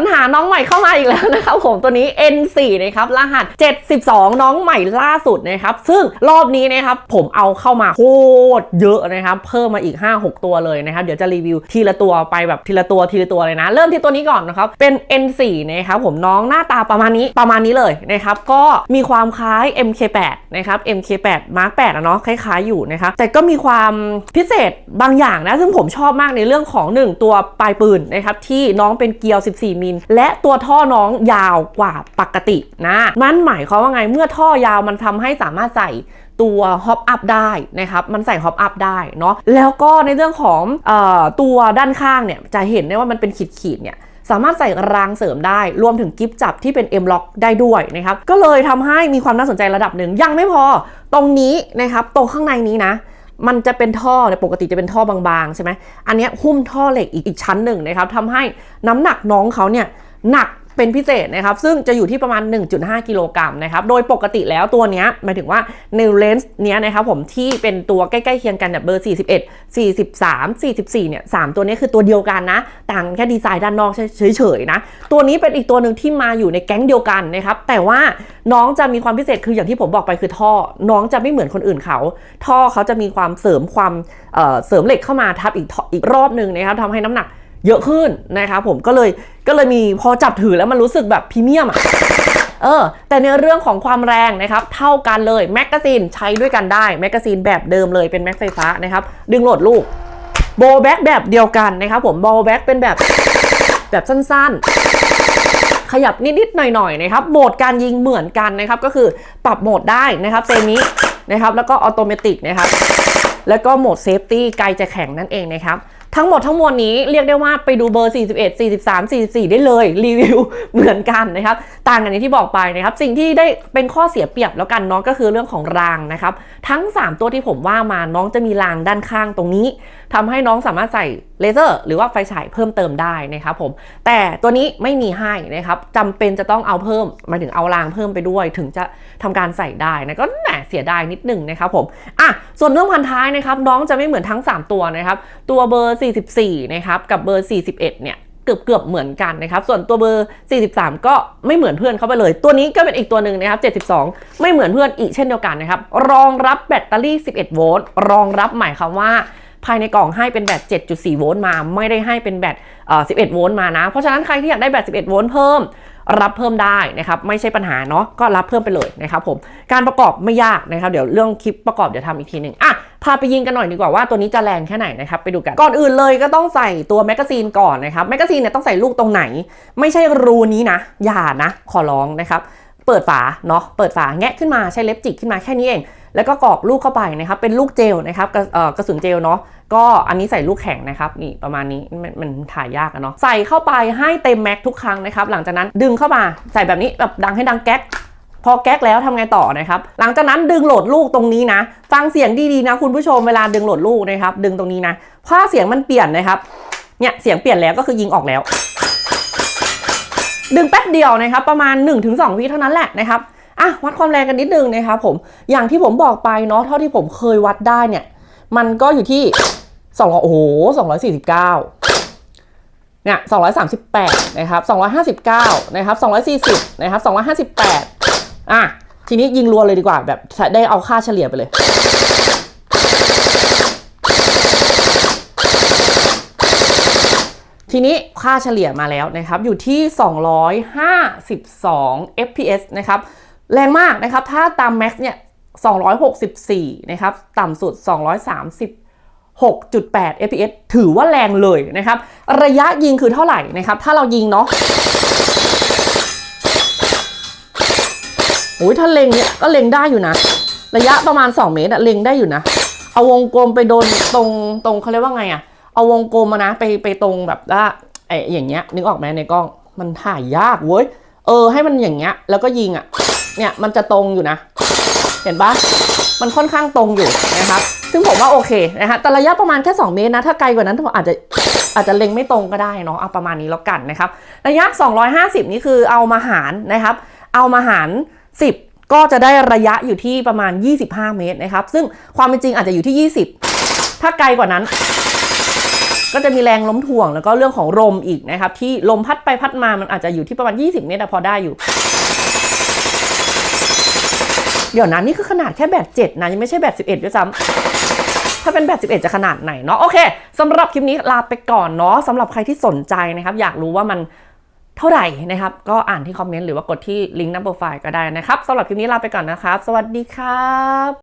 รหาน้องใหม่เข้ามาอีกแล้วนะครับผมตัวนี้ N4 นะครับรหัส 72 น้องใหม่ล่าสุดนะครับซึ่งรอบนี้นะครับผมเอาเข้ามาโคตรเยอะนะครับเพิ่มมาอีก 5-6 ตัวเลยนะครับเดี๋ยวจะรีวิวทีละตัวไปแบบทีละตัวทีละตัวเลยนะ เริ่มที่ตัวนี้ก่อนนะครับเป็น N4 นะครับผมน้องหน้าตาประมาณนี้ประมาณนี้เลยนะครับก็มีความคล้าย MK8 นะครับ MK8 Mark 8อะเนาะคล้ายๆอยู่นะครับแต่ก็มีความพิเศษบางอย่างนะซึ่งผมชอบมากในเรื่องของ 1 ตัวปลายปืนนะครับที่น้องเป็นเกลียว 14มิลและตัวท่อน้องยาวกว่าปกตินะนั่นหมายความว่าไงเมื่อท่อยาวมันทำให้สามารถใส่ตัวฮอปอัพได้นะครับ มันใส่ฮอปอัพได้เนาะ แล้วก็ในเรื่องของออตัวด้านข้างเนี่ย จะเห็นได้ว่ามันเป็นขีดๆเนี่ย สามารถใส่รางเสริมได้ รวมถึงกิฟจับที่เป็น M Lock ได้ด้วยนะครับ ก็เลยทำให้มีความน่าสนใจระดับหนึ่ง ยังไม่พอ ตรงนี้นะครับ ตรงข้างในนี้นะ มันจะเป็นท่อเนี่ยปกติจะเป็นท่อบางๆใช่ไหมอันนี้หุ้มท่อเหล็กอีกอีกชั้นหนึ่งนะครับทำให้น้ำหนักน้องเขาเนี่ยหนัก เป็นพิเศษนะครับ ซึ่งจะอยู่ที่ประมาณ 1.5 กิโลกรัมนะครับ โดยปกติแล้วตัวนี้หมายถึงว่าในเลนส์เนี้ยนะครับผมที่เป็นตัวใกล้ๆเคียงกันแบบเบอร์ 41 43 44 เนี่ย 3 ตัวนี้คือตัวเดียวกันนะ ต่างแค่ดีไซน์ด้านนอกเฉยๆนะ ตัวนี้เป็นอีกตัวหนึ่งที่มาอยู่ในแก๊งเดียวกันนะครับ แต่ว่าน้องจะมีความพิเศษคืออย่างที่ผมบอกไปคือท่อ น้องจะไม่เหมือนคนอื่นเขา ท่อเขาจะมีความเสริมความเเสริมเหล็กเข้ามาทับอีกท่ออีกรอบหนึ่งนะครับทำให้น้ำหนัก เยอะขึ้นนะครับผมก็เลยก็เลยมีพอจับถือแล้วมันรู้สึกแบบพรีเมียมอะเออแต่ในเรื่องของความแรงนะครับ เท่ากันเลยแมกกาซีนใช้ด้วยกันได้แมกกาซีนแบบเดิมเลยเป็นแม็กไฟฟ้านะครับ ดึงโหลดลูกโบแบ็กแบบเดียวกันนะครับผมโบแบ็กเป็นแบบแบบสั้นๆ ขยับนิดๆ หน่อยๆ นะครับ โหมดการยิงเหมือนกันนะครับ ก็คือปรับโหมดได้นะครับเซมินะครับ แล้วก็ออโตเมติกนะครับ แล้วก็โหมดเซฟตี้ไกลจะแข็งนั่นเองนะครับ ทั้งหมดทั้งมวลนี้เรียกได้ว่าไปดูเบอร์ 41 43 44 ได้เลยรีวิวเหมือนกันนะครับ ต่างกันอย่างที่บอกไปนะครับ สิ่งที่ได้เป็นข้อเสียเปรียบแล้วกันเน้องก็คือเรื่องของรางนะครับ ทั้ง 3 ตัวที่ผมว่ามาน้องจะมีรางด้านข้างตรงนี้ทำให้น้องสามารถใส่เลเซอร์ หรือว่าไฟฉายเพิ่มเติมได้นะครับผม แต่ตัวนี้ไม่มีให้นะครับจำเป็นจะต้องเอาเพิ่มมาถึงเอารางเพิ่มไปด้วย ถึงจะทำการใส่ได้นะก็แหมเสียดายนิดหนึ่งนะครับผมอะส่วนเรื่องพันท้ายนะครับน้องจะไม่เหมือนทั้ง 3 ตัวนะครับตัวเบอร์44 นะครับกับเบอร์ 41 เนี่ยเกือบเกือบเหมือนกันนะครับ ส่วนตัวเบอร์ 43 ก็ไม่เหมือนเพื่อนเข้าไปเลย ตัวนี้ก็เป็นอีกตัวหนึ่งนะครับ 72 ไม่เหมือนเพื่อนอีกเช่นเดียวกันนะครับ รองรับแบตเตอรี่ 11 โวลต์ รองรับหมายความว่าภายในกล่องให้เป็นแบต 7.4 โวลต์มา ไม่ได้ให้เป็นแบต11 โวลต์มานะ เพราะฉะนั้นใครที่อยากได้แบต 11 โวลต์เพิ่ม รับเพิ่มได้นะครับไม่ใช่ปัญหาเนาะก็รับเพิ่มไปเลยนะครับผมการประกอบไม่ยากนะครับเดี๋ยวเรื่องคลิปประกอบเดี๋ยวทำอีกทีหนึ่งอะพาไปยิงกันหน่อยดีกว่าว่าตัวนี้จะแรงแค่ไหนนะครับไปดูกันก่อนอื่นเลยก็ต้องใส่ตัวแมกกาซีนก่อนนะครับแมกกาซีนเนี่ยต้องใส่ลูกตรงไหน ไม่ใช่รูนี้นะ อย่านะ ขอร้องนะครับ เปิดฝาเนาะเปิดฝาแงะขึ้นมาใช้เล็บจิกขึ้นมาแค่นี้เอง แล้วก็กรอกลูกเข้าไปนะครับเป็นลูกเจลนะครับกระกระสุนเจลเนาะก็อันนี้ใส่ลูกแข็งนะครับนี่ประมาณนี้มันมันถ่ายยากอะเนาะใส่เข้าไปให้เต็มแม็กทุกครั้งนะครับหลังจากนั้นดึงเข้ามาใส่แบบนี้แบบดังให้ดังแก๊กพอแก๊กแล้วทำไงต่อนะครับ หลังจากนั้นดึงโหลดลูกตรงนี้นะ ฟังเสียงดีๆนะคุณผู้ชมเวลาดึงโหลดลูกนะครับ ดึงตรงนี้นะถ้าเสียงมันเปลี่ยนนะครับ เนี่ยเสียงเปลี่ยนแล้วก็คือยิงออกแล้ว ดึงแป๊บเดียวนะครับ ประมาณ 1-2วิเท่านั้นแหละนะครับ อะวัดความแรงกันนิดนึงนะครับผมอย่างที่ผมบอกไปเนาะเท่าที่ผมเคยวัดได้เนี่ย มันก็อยู่ที่2โอ้โห249เนี่ย238นะครับ259นะครับ240นะครับ258อะทีนี้ยิงรัวเลยดีกว่าแบบได้เอาค่าเฉลี่ยไปเลยทีนี้ค่าเฉลี่ยมาแล้วนะครับ อยู่ที่ 252 fps นะครับ แรงมากนะครับ ถ้าตาม max เนี่ย 264 นะครับ ต่ำสุด 230 6.8 fps ถือว่าแรงเลยนะครับ ระยะยิงคือเท่าไหร่นะครับ ถ้าเรายิงเนาะโอ้ยถ้าเล็งเนี่ยก็เล็งได้อยู่นะ ระยะประมาณ 2 เมตรอะเล็งได้อยู่นะ เอาวงกลมไปโดนตรงตรงเขาเรียกว่าไงอะเอาวงกลมมานะไปไปตรงแบบว่าไอ้อย่างเงี้ยนึกออกไหมในกล้องมันถ่ายยากเว้ยเออให้มันอย่างเงี้ยแล้วก็ยิงอะ เนี่ยมันจะตรงอยู่นะ เห็นปะมันค่อนข้างตรงอยู่นะครับ ซึ่งผมว่าโอเคนะฮะแต่ระยะประมาณแค่ 2 เมตรนะ ถ้าไกลกว่านั้นผมอาจจะอาจจะเล็งไม่ตรงก็ได้เนาะเอาประมาณนี้แล้วกันนะครับ ระยะ 250 นี่คือเอามาหารนะครับ เอามาหาร 10 ก็จะได้ระยะอยู่ที่ประมาณ 25 เมตรนะครับ ซึ่งความเป็นจริงอาจจะอยู่ที่ 20 ถ้าไกลกว่านั้น ก็จะมีแรงล้มถ่วงแล้วก็เรื่องของลมอีกนะครับ ที่ลมพัดไปพัดมามันอาจจะอยู่ที่ประมาณ 20 เมตรพอได้อยู่ เดี๋ยวนะนี่คือขนาดแค่แบต7นะยังไม่ใช่แบต11ด้วยซ้ำถ้าเป็นแบต11 จะขนาดไหนเนาะโอเคสำหรับคลิปนี้ลาไปก่อนเนาะสำหรับใครที่สนใจนะครับ อยากรู้ว่ามันเท่าไหร่นะครับ ก็อ่านที่คอมเมนต์หรือว่ากดที่ลิงก์หน้าโปรไฟล์ก็ได้นะครับสำหรับคลิปนี้ลาไปก่อนนะครับ สวัสดีครับ